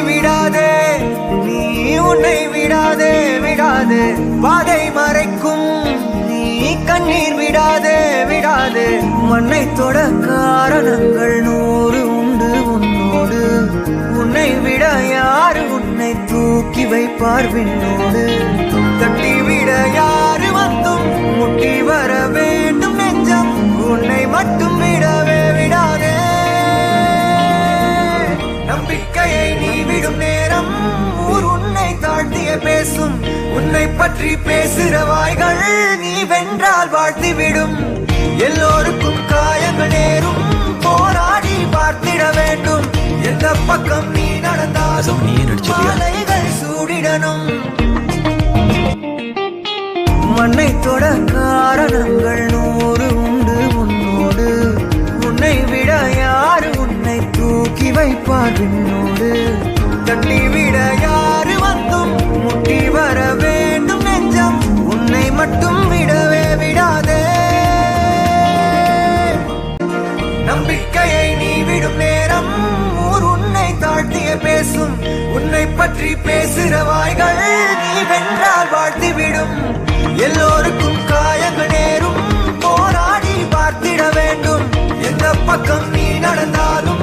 விடாதே நீ உன்னை விடாதே விடாதே. பாதை மறைக்கும் நீ கண்ணீர் விடாதே விடாதே. மண்ணை தொட காரணங்கள் நூறு உண்டு உன்னோடு. உன்னை விட யாரு உன்னை தூக்கி வைப்பார் விண்ணோடு? விடும் நேரம் ஊர் உன்னை தாழ்த்திய பேசும். உன்னை பற்றி பேசுகிற வாய்கள் நீ வென்றால் வாழ்த்தி விடும் எல்லோருக்கும் காயங்கள் நேரும் போராடி பார்த்திட வேண்டும். எந்த பக்கம் நீ நடந்தாலும்? மாலைகள் சூடிடணும். மண்ணை தொட காரணங்கள் நூறு உண்டு உன்னோடு. உன்னை விட யாரு உன்னை தூக்கி வைப்பார் விண்ணோடு? விட யாரு வந்தும் முட்டி வர வேண்டும் நெஞ்சம்? உன்னை மட்டும் விடவே விடாதே. நம்பிக்கையை நீ விடும் நேரம் ஊர் உன்னை தாழ்த்திய பேசும். உன்னை பற்றி பேசுகிற வாய்கள் நீ வென்றால் வாழ்த்திவிடும். எல்லோருக்கும் காயங்கள் நேரும் போராடி பார்த்திட வேண்டும். எந்த பக்கம் நீ நடந்தாலும்